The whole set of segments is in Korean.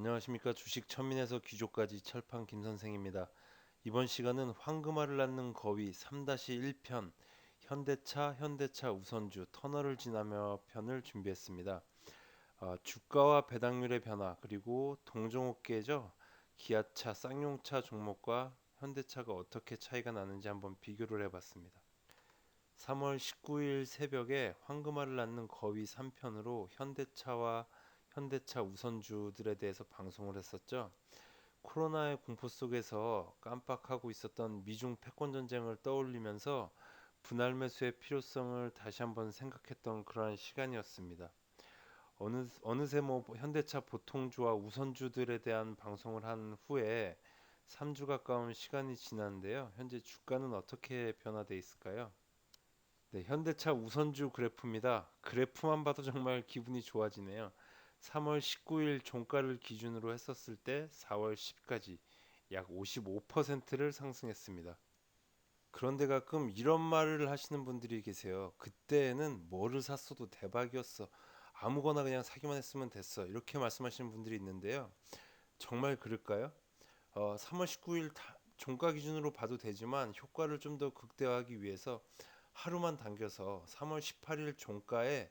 안녕하십니까 주식 천민에서 귀족까지 철판 김 선생입니다. 이번 시간은 황금알을 낳는 거위 3-1편 현대차 현대차 우선주 터널을 지나며 편을 준비했습니다. 어, 주가와 배당률의 변화 그리고 동종업계죠 기아차 쌍용차 종목과 현대차가 어떻게 차이가 나는지 한번 비교를 해봤습니다. 3월 19일 새벽에 황금알을 낳는 거위 3편으로 현대차와 현대차 우선주들에 대해서 방송을 했었죠. 코로나의 공포 속에서 깜빡하고 있었던 미중 패권 전쟁을 떠올리면서 분할 매수의 필요성을 다시 한번 생각했던 그러한 시간이었습니다. 어느 어느새 뭐 현대차 보통주와 우선주들에 대한 방송을 한 후에 3주 가까운 시간이 지났는데요. 현재 주가는 어떻게 변화돼 있을까요? 네, 현대차 우선주 그래프입니다. 그래프만 봐도 정말 기분이 좋아지네요. 3월 19일 종가를 기준으로 했었을 때 4월 10까지 약 55%를 상승했습니다. 그런데 가끔 이런 말을 하시는 분들이 계세요. 그때는 뭐를 샀어도 대박이었어. 아무거나 그냥 사기만 했으면 됐어. 이렇게 말씀하시는 분들이 있는데요. 정말 그럴까요? 어, 3월 19일 다, 종가 기준으로 봐도 되지만 효과를 좀 더 극대화하기 위해서 하루만 당겨서 3월 18일 종가에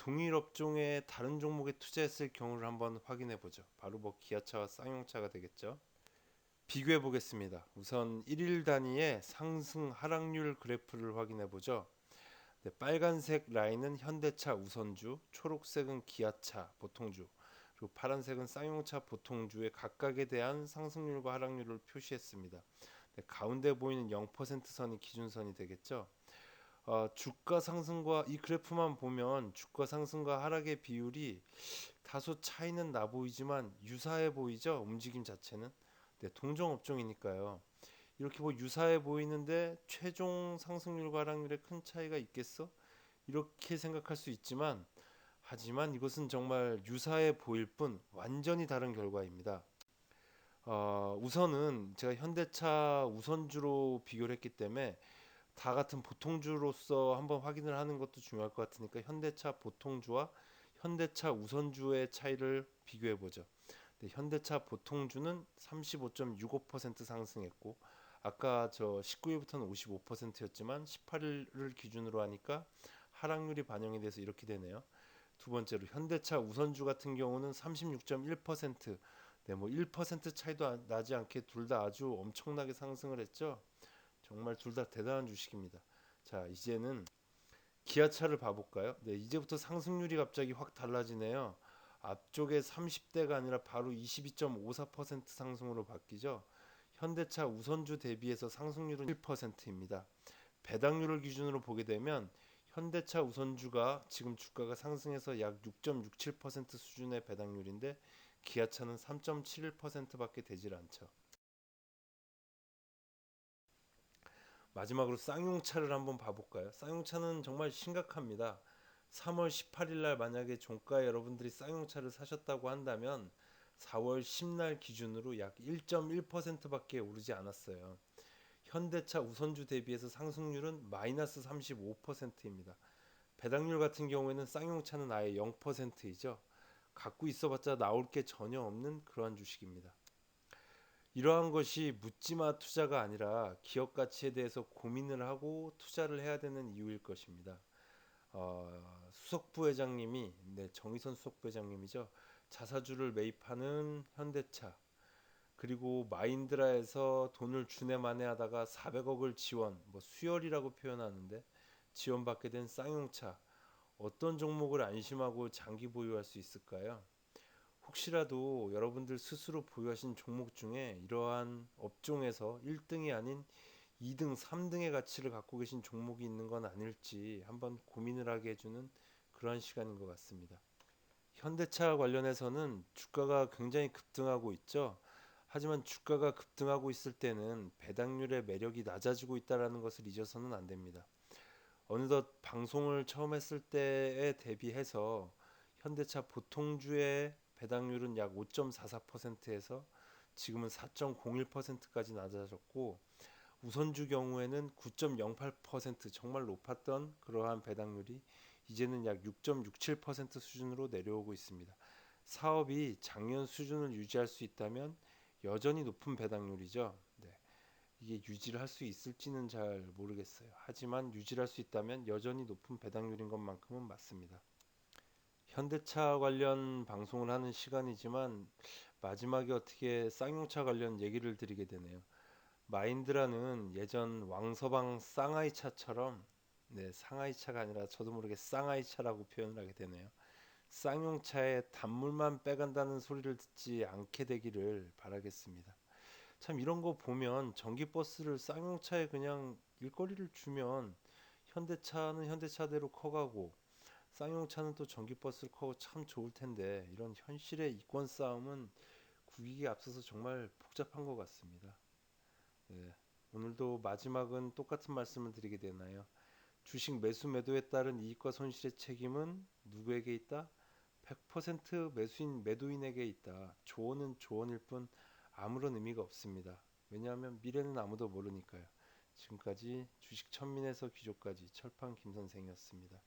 동일 업종의 다른 종목에 투자했을 경우를 한번 확인해 보죠. 바로 뭐 기아차와 쌍용차가 되겠죠. 비교해 보겠습니다. 우선 1일 단위의 상승 하락률 그래프를 확인해 보죠. 네, 빨간색 라인은 현대차 우선주, 초록색은 기아차 보통주, 그리고 파란색은 쌍용차 보통주의 각각에 대한 상승률과 하락률을 표시했습니다. 네, 가운데 보이는 0% 선이 기준선이 되겠죠. 어, 주가 상승과 이 그래프만 보면 주가 상승과 하락의 비율이 다소 차이는 나 보이지만 유사해 보이죠? 움직임 자체는? 네, 동종 업종이니까요. 이렇게 뭐 유사해 보이는데 최종 상승률과 하락률에 큰 차이가 있겠어? 이렇게 생각할 수 있지만 하지만 이것은 정말 유사해 보일 뿐 완전히 다른 결과입니다. 어, 우선은 제가 현대차 우선주로 비교를 했기 때문에 다 같은 보통주로서 한번 확인을 하는 것도 중요할 것 같으니까 현대차 보통주와 현대차 우선주의 차이를 비교해 보죠. 네, 현대차 보통주는 35.65% 상승했고 아까 저 19일부터는 55%였지만 18일을 기준으로 하니까 하락률이 반영이 돼서 이렇게 되네요. 두 번째로 현대차 우선주 같은 경우는 36.1% 네, 뭐 1% 차이도 나지 않게 둘 다 아주 엄청나게 상승을 했죠. 정말 둘 다 대단한 주식입니다. 자, 이제는 기아차를 봐볼까요? 네, 이제부터 상승률이 갑자기 확 달라지네요. 앞쪽에 30대가 아니라 바로 22.54% 상승으로 바뀌죠. 현대차 우선주 대비해서 상승률은 1%입니다. 배당률을 기준으로 보게 되면 현대차 우선주가 지금 주가가 상승해서 약 6.67% 수준의 배당률인데 기아차는 3.71%밖에 되질 않죠. 마지막으로 쌍용차를 한번 봐볼까요? 쌍용차는 정말 심각합니다. 3월 18일 날 만약에 종가에 여러분들이 쌍용차를 사셨다고 한다면 4월 10날 기준으로 약 1.1%밖에 오르지 않았어요. 현대차 우선주 대비해서 상승률은 마이너스 35%입니다. 배당률 같은 경우에는 쌍용차는 아예 0%이죠. 갖고 있어봤자 나올 게 전혀 없는 그러한 주식입니다. 이러한 것이 묻지마 투자가 아니라 기업 가치에 대해서 고민을 하고 투자를 해야 되는 이유일 것입니다. 어, 수석 부회장님이 네, 정의선 수석 부회장님이죠. 자사주를 매입하는 현대차 그리고 마인드라에서 돈을 주네 마네 하다가 400억을 지원, 뭐 수혈이라고 표현하는데 지원받게 된 쌍용차 어떤 종목을 안심하고 장기 보유할 수 있을까요? 혹시라도 여러분들 스스로 보유하신 종목 중에 이러한 업종에서 1등이 아닌 2등, 3등의 가치를 갖고 계신 종목이 있는 건 아닐지 한번 고민을 하게 해주는 그러한 시간인 것 같습니다. 현대차 관련해서는 주가가 굉장히 급등하고 있죠. 하지만 주가가 급등하고 있을 때는 배당률의 매력이 낮아지고 있다는 것을 잊어서는 안 됩니다. 어느덧 방송을 처음 했을 때에 대비해서 현대차 보통주의 배당률은 약 5.44%에서 지금은 4.01%까지 낮아졌고 우선주 경우에는 9.08% 정말 높았던 그러한 배당률이 이제는 약 6.67% 수준으로 내려오고 있습니다. 사업이 작년 수준을 유지할 수 있다면 여전히 높은 배당률이죠. 네. 이게 유지를 할 수 있을지는 잘 모르겠어요. 하지만 유지를 할수 있다면 여전히 높은 배당률인 것만큼은 맞습니다. 현대차 관련 방송을 하는 시간이지만 마지막에 어떻게 쌍용차 관련 얘기를 드리게 되네요. 마인드라는 예전 왕서방 쌍하이 차처럼 네, 상하이 차가 아니라 저도 모르게 쌍하이 차라고 표현을 하게 되네요. 쌍용차에 단물만 빼간다는 소리를 듣지 않게 되기를 바라겠습니다. 참 이런 거 보면 전기버스를 쌍용차에 그냥 일거리를 주면 현대차는 현대차대로 커가고 쌍용차는 또 전기버스를 커고 참 좋을 텐데 이런 현실의 이권 싸움은 국익에 앞서서 정말 복잡한 것 같습니다. 네, 오늘도 마지막은 똑같은 말씀을 드리게 되나요? 주식 매수 매도에 따른 이익과 손실의 책임은 누구에게 있다? 100% 매수인 매도인에게 있다. 조언은 조언일 뿐 아무런 의미가 없습니다. 왜냐하면 미래는 아무도 모르니까요. 지금까지 주식 천민에서 귀족까지 철판 김 선생이었습니다.